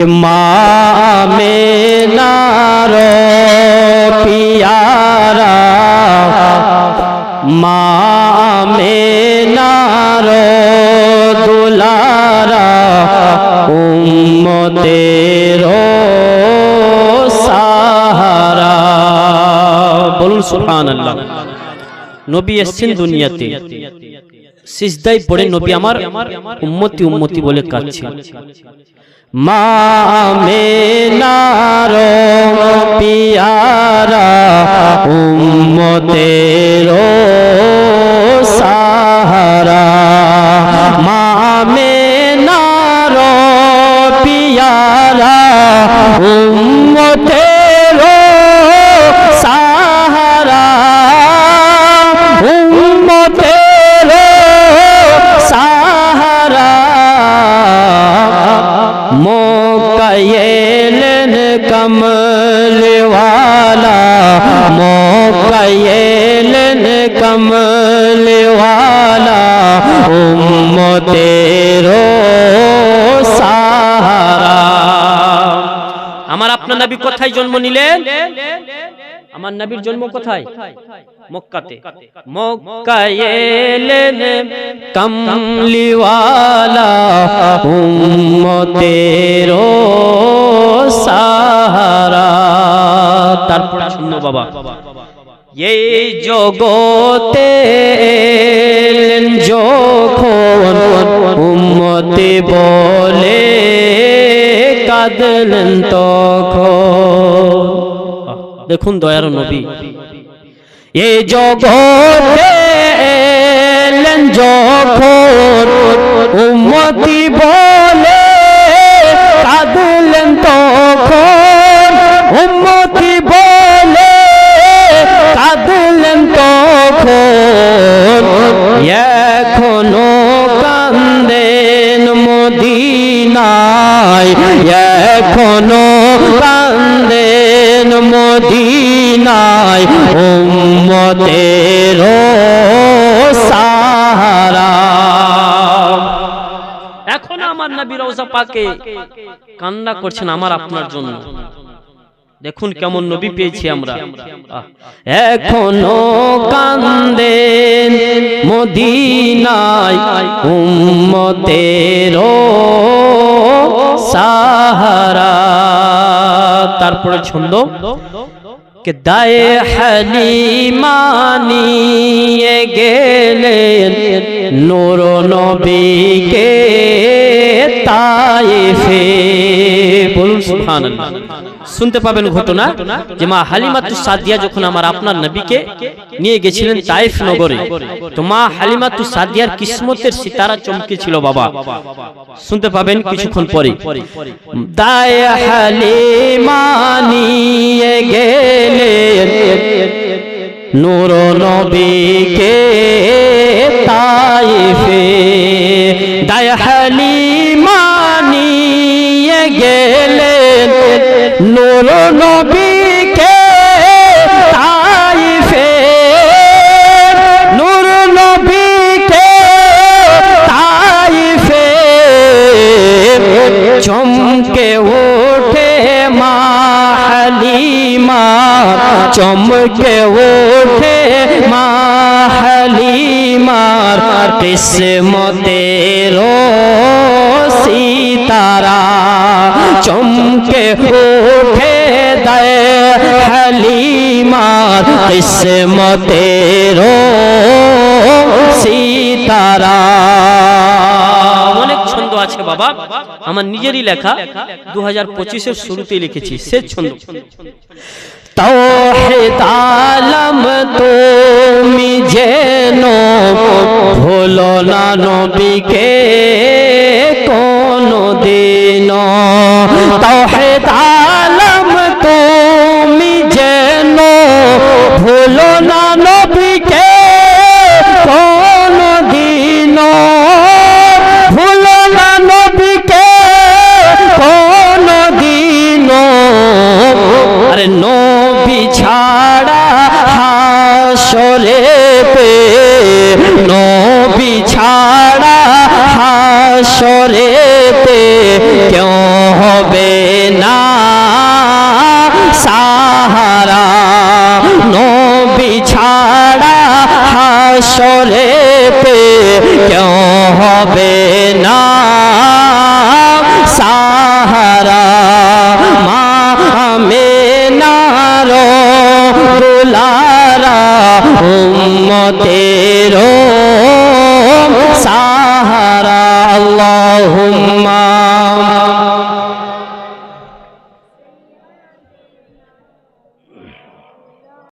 মামেনার পিয়ারা মামেনার দুলারা উম্মতের সাহারা। বলুন সুবহানাল্লাহ। নবী এসেছেন দুনিয়াতে। সিজদায় পড়ে নবী আমার উম্মতি উম্মতি বলে কাঁদছে। মা মেনার কমলওয়ালা উম্মতের সাহারা। আমার আপনার নবী কোথায় জন্ম নিলেন? আমার নবীর জন্ম কোথায়? মক্কাতে। মক্কায় এলেন কমলিওয়ালা উম্মতের সাহারা। তারপর শুনো বাবা। এই জগতে যখন উম্মতে বলে কাঁদলেন তখন, দেখুন দয়ার নবী এ জগতে যখন উম্মতি বলে কান্দেন মদিনায় উম্মতের সাহারা। এখন আমার নবী রওজা পাকে কান্না করছেন আমার আপনার জন্য। দেখুন কেমন নবী পেয়েছি আমরা। এখনও কান্দেন মদিনায় উম্মতের সাহারা। তারপরে ছন্দ কে দায়ে হালিমানিয়ে গেলেন নূর নবীকে তায়েফে বলুন শুনতে পাবেন ঘটনা যে মা হালিমাতু সাদিয়া যখন আমার আপনার নবীকে নিয়ে গেছিলেন তাইফ নগরে, তো মা হালিমাতু সাদিয়ার কিসমতের সিতারা চমকে ছিল বাবা। শুনতে পাবেন কিছুক্ষণ পরে। দায় হালিমা নিয়ে গেলেন নূর নবীকে তাইফে। নূর নবীকে তাইফে। নূর নবীকে তাইফে। চমকে ওঠে মা হালিমা। চমকে ওঠে মা হালিমার কিসমতের সিতারা চমকে ওঠে দেয় হালিমার কিসমতের সিতারা। অনেক ছন্দ আছে বাবা। আমার নিজেরই লেখা। দু হাজার পঁচিশের শুরুতে লিখেছি। সে ছন্দ। তৌহিদ আলম তুমি যেন ভুলো না নবীকে। নবী ছাড়া হাসরেতে কেউ হবে না। সাহারা নবী ছাড়া হাসরেতে কেউ হবে না।